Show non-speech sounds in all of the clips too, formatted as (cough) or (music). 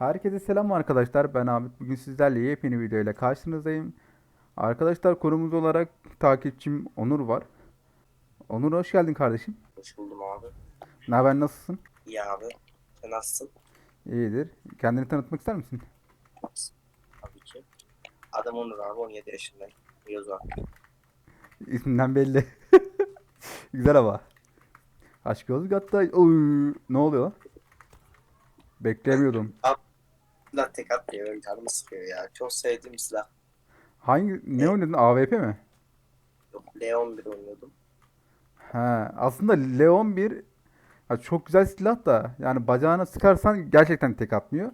Herkese selam arkadaşlar. Ben Ahmet. Bugün sizlerle yepyeni video ile karşınızdayım. Arkadaşlar konumuz olarak takipçim Onur var. Onur hoş geldin kardeşim. Hoş buldum abi. Ne haber nasılsın? İyi abi. Sen nasılsın? İyidir. Kendini tanıtmak ister misin? Tabii ki. Adım Onur abi 17 yaşındayım. Yozgat. İsminden belli. (laughs) Güzel ama. Aşk Yozgat'ta. Oy, ne oluyor? lan? Beklemiyordum. Silah tek atmıyor. Benim canımı sıkıyor ya. Çok sevdiğim silah. Hangi ne oynadın? AWP mi? Yok L11 oynuyordum. Ha, aslında Leon 1 ya çok güzel silah da yani bacağına sıkarsan gerçekten tek atmıyor.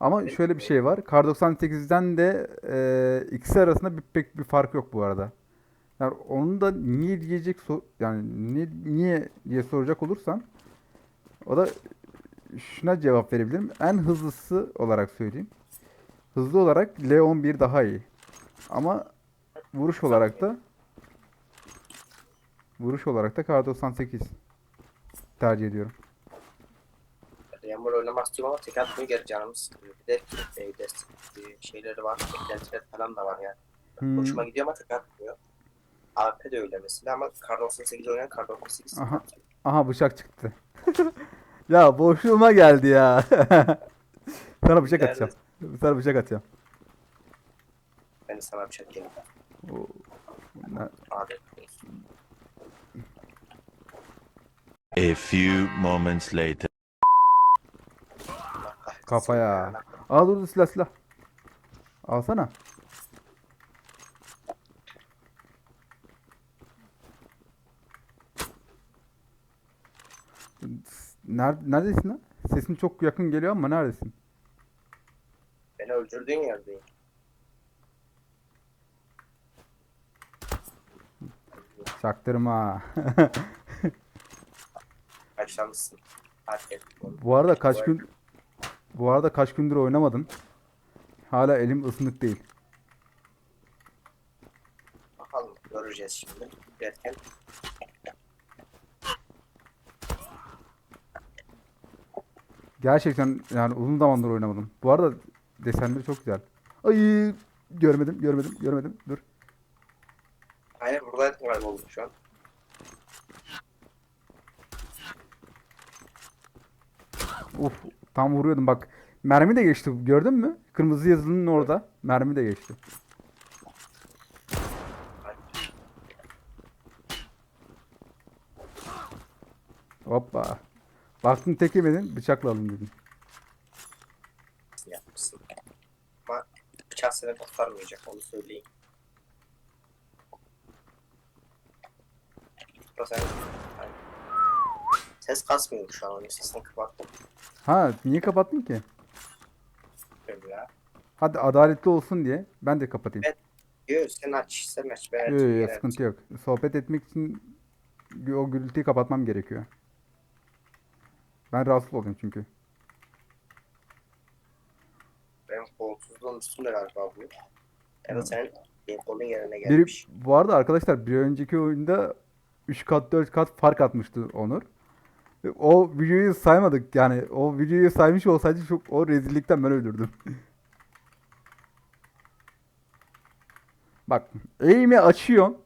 Ama şöyle bir şey var. Kar 98'den de e, ikisi arasında bir, pek bir fark yok bu arada. Yani onun da niye diyecek sor- yani niye, niye diye soracak olursan o da şuna cevap verebilirim. En hızlısı olarak söyleyeyim. Hızlı olarak Leon 1 daha iyi. Ama vuruş olarak da Vuruş olarak da kar 98 tercih ediyorum. Yağmur oynamak istiyorum ama tek atmıyor. Geri canımı sıkıyor. Bir de e, destek şeyleri var. Beklentiler falan da var yani. Hmm. Hoşuma gidiyor ama tek atmıyor. AP de öyle mesela ama Kar 98 oynayan Kar 98 tek Aha. atıyor. Aha bıçak çıktı. (laughs) ya boşluğuma geldi ya. (laughs) Sana bıçak Nerede? atacağım. Sana bıçak atacağım. Ben de sana bir şey geleyim. Oo. Ne-. A few moments later. Allah kahretsin Kafaya. ya. Al dur silah silah. Alsana. Nerede, neredesin lan? Sesin çok yakın geliyor ama neredesin? Beni öldürdüğün yerdeyim. Çaktırma. (laughs) Kaçlamışsın. Fark ettim. Bu arada kaç gün bu arada kaç gündür oynamadım. Hala elim ısınık değil. Bakalım göreceğiz şimdi. Derken Gerçekten yani uzun zamandır oynamadım. Bu arada desenleri çok güzel. Ay görmedim, görmedim, görmedim. Dur. Aynen buradaydım kayboldum şu an. Uf, tam vuruyordum bak. Mermi de geçti. Gördün mü? Kırmızı yazının orada. Mermi de geçti. Hoppa. Baktın tek yemedin, bıçakla alın dedim. Yapmışsın. Ama bıçak seni kurtarmayacak onu söyleyeyim. Sen... Ses kasmıyor şu an onun sesini kapattım. Ha, niye kapattın ki? Ya. Hadi adaletli olsun diye ben de kapatayım. Evet. Yok sen aç sen aç ben Yok yok sıkıntı yok. Sohbet etmek için o gürültüyü kapatmam gerekiyor. Ben rahatsız olayım çünkü. Benim kolsuzluğum üstünde galiba bu. Evet sen kolun yerine Biri, gelmiş. bu arada arkadaşlar bir önceki oyunda 3 kat 4 kat fark atmıştı Onur. O videoyu saymadık yani o videoyu saymış olsaydı çok o rezillikten ben öldürdüm. (laughs) Bak eğimi açıyorsun.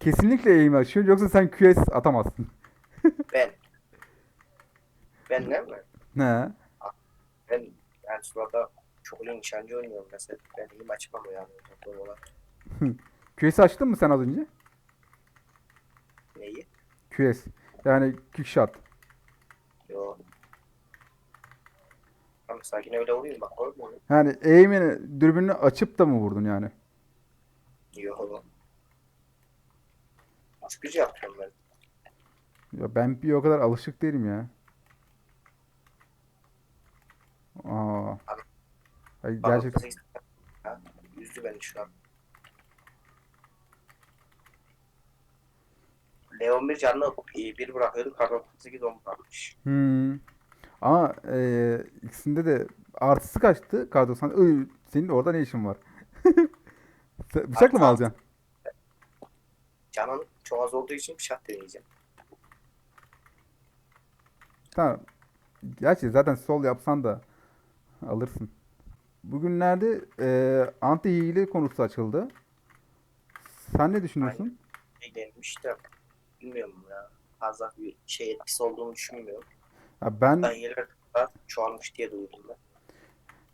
Kesinlikle eğimi açıyorsun yoksa sen QS atamazsın. Ben. Ne mi? Ne? Ben yani sırada çok iyi nişancı oynuyorum mesela. Ben iyi açmam yani. Doğru olarak. (laughs) QS açtın mı sen az önce? Neyi? QS. Yani kick shot. Yo. Ama sakin öyle vurayım bak olmuyor. mu? Yani eğimini dürbününü açıp da mı vurdun yani? Yo. Gücü yapıyorum ben. Ya ben bir o kadar alışık değilim ya. Aa. Ay, gerçekten. 38 Ha, Üzdü beni şu an. Leon bir canlı iyi bir bırakıyordu. Karbon 8 10 bırakmış. Hmm. Ama e, ikisinde de artısı kaçtı? Kar 90. Iy, senin orada ne işin var? (laughs) Bıçakla mı alacaksın? Canın çok az olduğu için bıçak deneyeceğim. Tamam. Gerçi zaten sol yapsan da Alırsın. Bugünlerde e, anti hile konusu açıldı. Sen ne düşünüyorsun? Gelmiş de bilmiyorum ya. Fazla bir şey etkisi olduğunu düşünmüyorum. Ya ben Ben yerler çoğalmış diye duydum ben.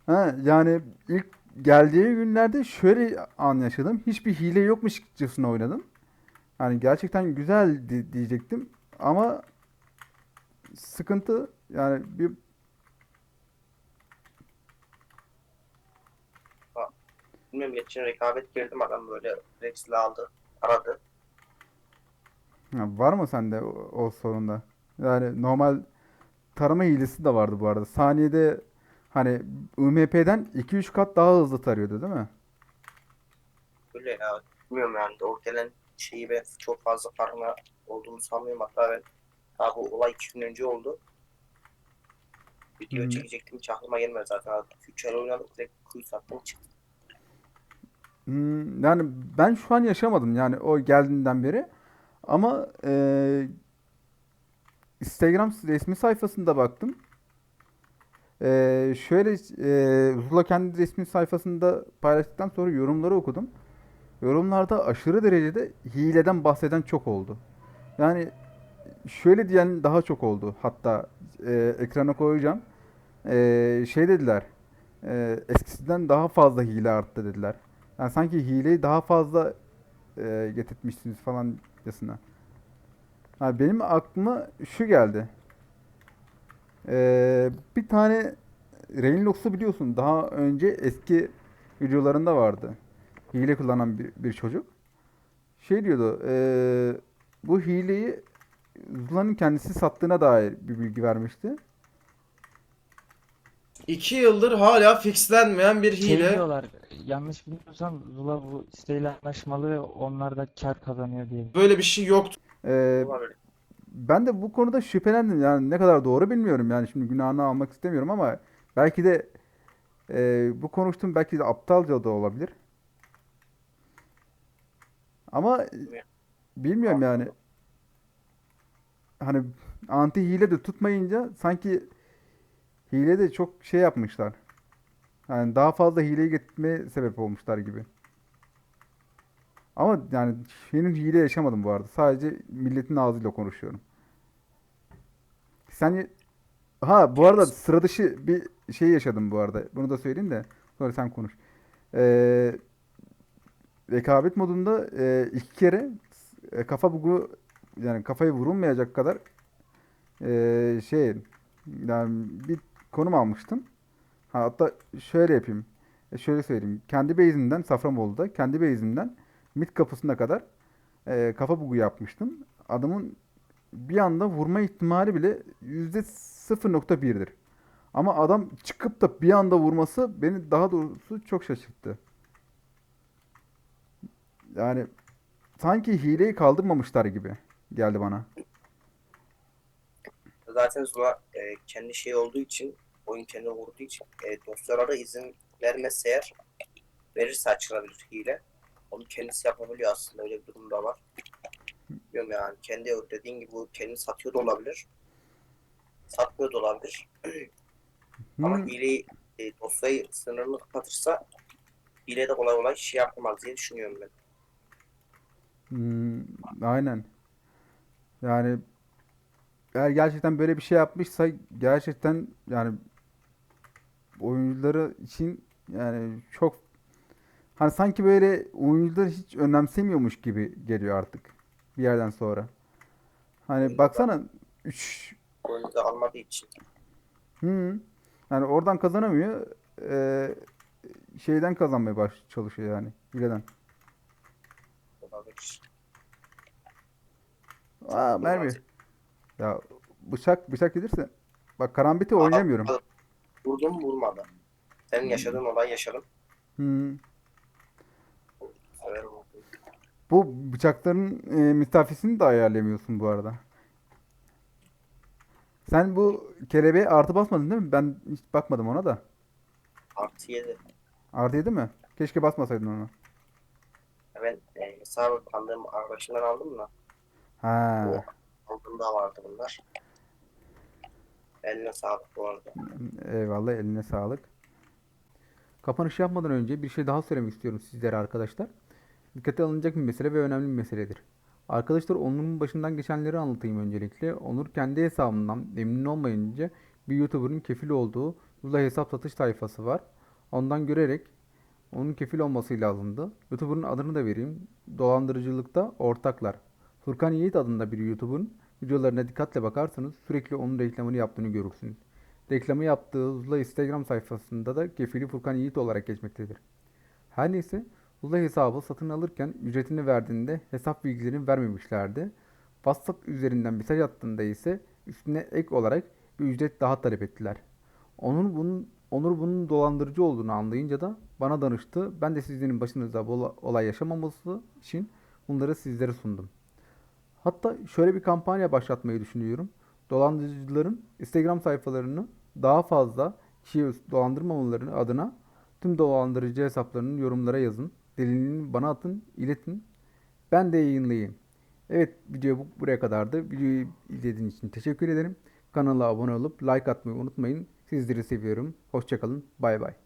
ha, yani ilk geldiği günlerde şöyle an yaşadım. Hiçbir hile yokmuşçasına oynadım. Yani gerçekten güzel di- diyecektim ama sıkıntı yani bir Bilmiyorum geçen rekabet girdim adam böyle Rex'le aldı. Aradı. Ya var mı sende o, o sorunda? Yani normal tarama hilesi de vardı bu arada. Saniyede hani UMP'den 2-3 kat daha hızlı tarıyordu değil mi? Böyle ya. Bilmiyorum yani o gelen şeyi ben çok fazla farkına olduğunu sanmıyorum. Hatta ben daha bu olay iki gün önce oldu. Video Hı. çekecektim hiç aklıma gelmedi zaten. 3 ay oynadık direkt kuyu sattım çıktım. Hmm, yani ben şu an yaşamadım yani o geldiğinden beri. Ama eee, Instagram resmi sayfasında baktım. Eee, şöyle eee Zula kendi resmi sayfasında paylaştıktan sonra yorumları okudum. Yorumlarda aşırı derecede hileden bahseden çok oldu. Yani şöyle diyen daha çok oldu. Hatta eee, ekrana koyacağım. Eee, şey dediler. eee, eskisinden daha fazla hile arttı dediler. Yani sanki hileyi daha fazla eee getirtmişsiniz falan yasına. Yani benim aklıma şu geldi. Eee, bir tane Rainlox'u biliyorsun. Daha önce eski videolarında vardı. Hile kullanan bir, bir çocuk. Şey diyordu. eee, bu hileyi Zula'nın kendisi sattığına dair bir bilgi vermişti. 2 yıldır hala fixlenmeyen bir Şey hile. diyorlar, yanlış bilmiyorsam Zula bu siteyle anlaşmalı ve onlar da kar kazanıyor diye. Böyle bir şey yoktu. Eee, Olabilir. Ben de bu konuda şüphelendim. Yani ne kadar doğru bilmiyorum. Yani şimdi günahını almak istemiyorum ama belki de e, bu konuştuğum belki de aptalca da olabilir. Ama bilmiyorum yani. Hani anti hile de tutmayınca sanki hile de çok şey yapmışlar. Yani daha fazla hileyi getirmeye sebep olmuşlar gibi. Ama yani henüz hile yaşamadım bu arada. Sadece milletin ağzıyla konuşuyorum. Sen ha bu arada sıra dışı bir şey yaşadım bu arada. Bunu da söyleyeyim de sonra sen konuş. Ee, rekabet modunda e, iki kere e, kafa bugu yani kafayı vurulmayacak kadar e, şey yani bir konum almıştım. Ha, hatta şöyle yapayım. E, şöyle söyleyeyim. Kendi base'inden Safranbolu'da kendi base'inden mid kapısına kadar e, kafa bugu yapmıştım. Adamın bir anda vurma ihtimali bile yüzde 0.1'dir. Ama adam çıkıp da bir anda vurması beni daha doğrusu çok şaşırttı. Yani sanki hileyi kaldırmamışlar gibi geldi bana. Zaten Zula e, kendi şey olduğu için oyun kendi vurduğu için e, dostlara da izin vermezse eğer verirse açılabilir hile. Onu kendisi yapabiliyor aslında öyle bir durum da var. Bilmiyorum yani kendi dediğin gibi bu kendi satıyor da olabilir. Satmıyor da olabilir. Ama Hmm, hileyi e, dosyayı sınırını kapatırsa hile de kolay kolay şey yapamaz diye düşünüyorum ben. hmm, aynen. Yani eğer gerçekten böyle bir şey yapmışsa gerçekten yani oyuncuları için yani çok hani sanki böyle oyuncuları hiç önemsemiyormuş gibi geliyor artık bir yerden sonra. Hani baksana 3 Oyunu da almadığı için. Hı. Yani oradan kazanamıyor. Ee, şeyden kazanmaya baş çalışıyor yani. Hileden. Aa mermi. Ya bıçak bıçak gelirse bak karambiti oynayamıyorum. Aa, Vurdum vurmadı. Senin yaşadığın olay yaşadım. Hı. Sever vurdum. Bu bıçakların e, mesafesini de ayarlayamıyorsun bu arada. Sen bu kelebeğe artı basmadın değil mi? Ben hiç bakmadım ona da. Artı yedi. Artı yedi mi? Keşke basmasaydın onu. Ben e, hesabı kandığım arkadaşımdan aldım da. Ha. O aldığımda vardı bunlar. Eline sağlık bu arada. Eyvallah eline sağlık. Kapanış yapmadan önce bir şey daha söylemek istiyorum sizlere arkadaşlar. Dikkate alınacak bir mesele ve önemli bir meseledir. Arkadaşlar Onur'un başından geçenleri anlatayım öncelikle. Onur kendi hesabından memnun olmayınca bir YouTuber'ın kefil olduğu Zula hesap satış sayfası var. Ondan görerek onun kefil olmasıyla alındı. YouTuber'ın adını da vereyim. Dolandırıcılıkta ortaklar. Furkan Yiğit adında bir YouTuber'ın videolarına dikkatle bakarsanız sürekli onun reklamını yaptığını görürsünüz. Reklamı yaptığı Zula Instagram sayfasında da kefili Furkan Yiğit olarak geçmektedir. Her neyse Zula hesabı satın alırken ücretini verdiğinde hesap bilgilerini vermemişlerdi. WhatsApp üzerinden mesaj attığında ise üstüne ek olarak bir ücret daha talep ettiler. Onur bunun, Onur bunun dolandırıcı olduğunu anlayınca da bana danıştı. Ben de sizlerin başınızda bu ola- olay yaşamaması için bunları sizlere sundum. Hatta şöyle bir kampanya başlatmayı düşünüyorum. Dolandırıcıların Instagram sayfalarını daha fazla kişiye dolandırmamaları adına tüm dolandırıcı hesaplarının yorumlara yazın. Delilini bana atın, iletin. Ben de yayınlayayım. Evet video bu, buraya kadardı. Videoyu izlediğiniz için teşekkür ederim. Kanala abone olup like atmayı unutmayın. Sizleri seviyorum. Hoşçakalın. Bay bay.